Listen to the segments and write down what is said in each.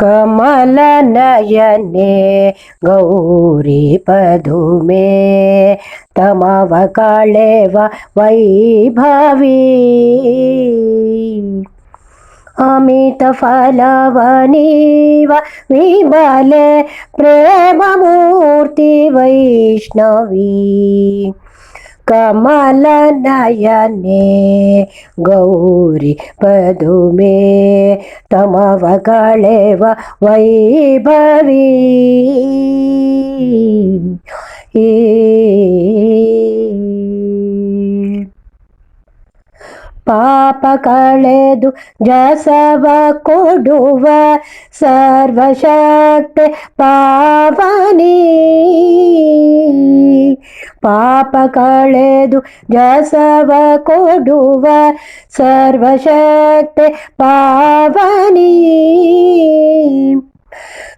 कमलनयने गौरीपधुमे तमवकाले वा वैभवी। अमितफलवनीव विबले प्रेममूर्ति वैष्णवी। ಕಮಲನಯನೆ ಗೌರಿ ಪದುಮೆ ತಮವಗಳೆವ ವೈಭವಿ ಈ ಪಾಪ ಕಳೆದು ಜಸವ ಕೊಡುವ ಸರ್ವಶಕ್ತಿ ಪಾವನೀ ಪಾಪ ಕಳೆದು ಜಸವ ಕೊಡುವ ಸರ್ವಶಕ್ತೆ ಪಾವನಿ.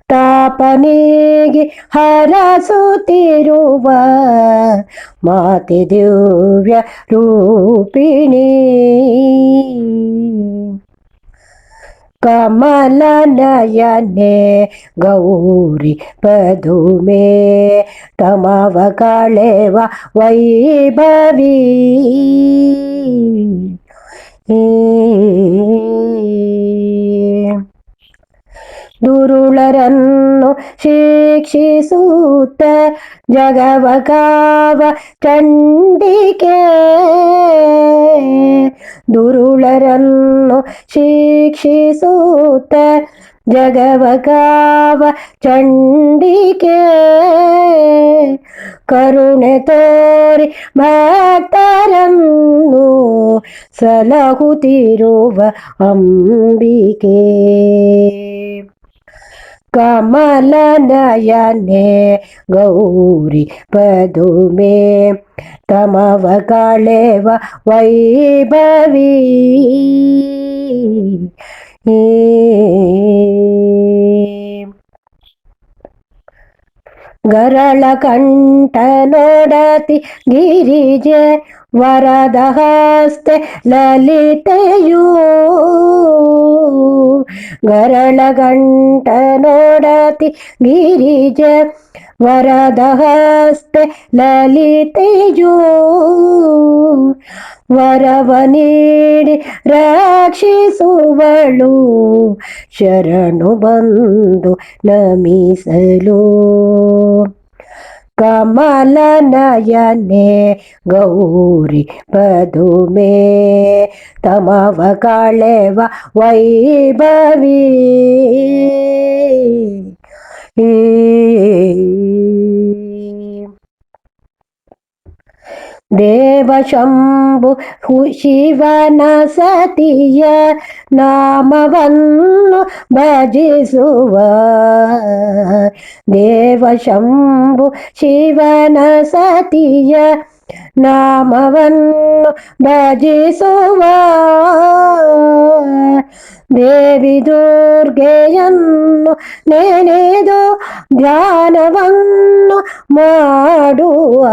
ತಾಪನಿಗೆ ಹರಸುತ್ತಿರುವ ಮಾತೆ ದಿವ್ಯ ರೂಪಿಣಿ. ಕಮಲನಯನೆ ಗೌರಿ ಪದುಮೆ ತಮವ ಕಳೆವ ವೈಭವಿ ದುರುಳರನ್ನು ಶಿಕ್ಷಿಸುತ್ತ ಜಗವ ಕಾವ ಚಂಡಿಕೆ ದುರುಳರನ್ನು ಶಿಕ್ಷಿಸುತ್ತ ಜಗವ ಕಾವ ಚಂಡಿಕೆ ಕರುಣೆ ತೋರಿ ಭಕ್ತರನ್ನು ಸಲಹುತ್ತಿರುವ ಅಂಬಿಕೆ ಕಮಲನಯನೆ ಗೌರಿ ಪದುಮೆ ತಮವ ಕಳೆವ ವೈಭವಿ ಗರಳ ಕಂಠ ನೋಡತಿ ಗಿರಿಜೆ ವರದ ಹಸ್ತೆ ಲಲಿತೆಯೂ. ಗರಳ ಗಂಟ ನೋಡತಿ ಗಿರಿಜ ವರದ ಹಸ್ತೆ ವರವ ನೀಡಿ ರಕ್ಷಿಸುವಳು ಶರಣು ಬಂದು ನಮಿಸಲು. ಕಮಲನಯನೆ ಗೌರಿ ಪದುಮೆ ತಮವ ಕಳೆವ ವೈಭವಿ ದೇವಶಂಭು ಶಿವನ ಸತಿಯ ನಾಮವನ್ನು ಭಜಿಸುವ ದೇವಶಂಭು ಶಿವನ ಸತಿಯ ನಾಮವನ್ನು ಭಜಿಸುವ ದೇವಿ ದುರ್ಗೆಯನ್ನು ನೆನೆದು ಧ್ಯಾನವನ್ನು ಮಾಡುವ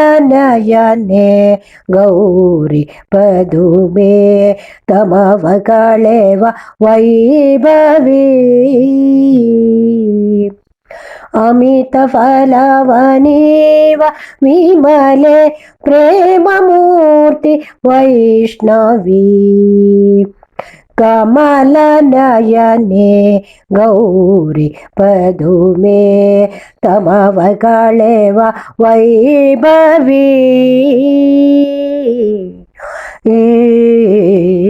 ಕಮಲನಯನೆ ಗೌರಿ ಪದುಮೆ ತಮವ ಕಳೆವ ವೈಭವಿ ಅಮಿತ ಫಲವನೀವ ವಿಮಲೆ ಪ್ರೇಮ ಮೂರ್ತಿ ವೈಷ್ಣವಿ ಕಮಲನಯನೆ ಗೌರಿ ಪದುಮೆ ತಮವ ಕಳೆವ ವೈಭವಿ ಈ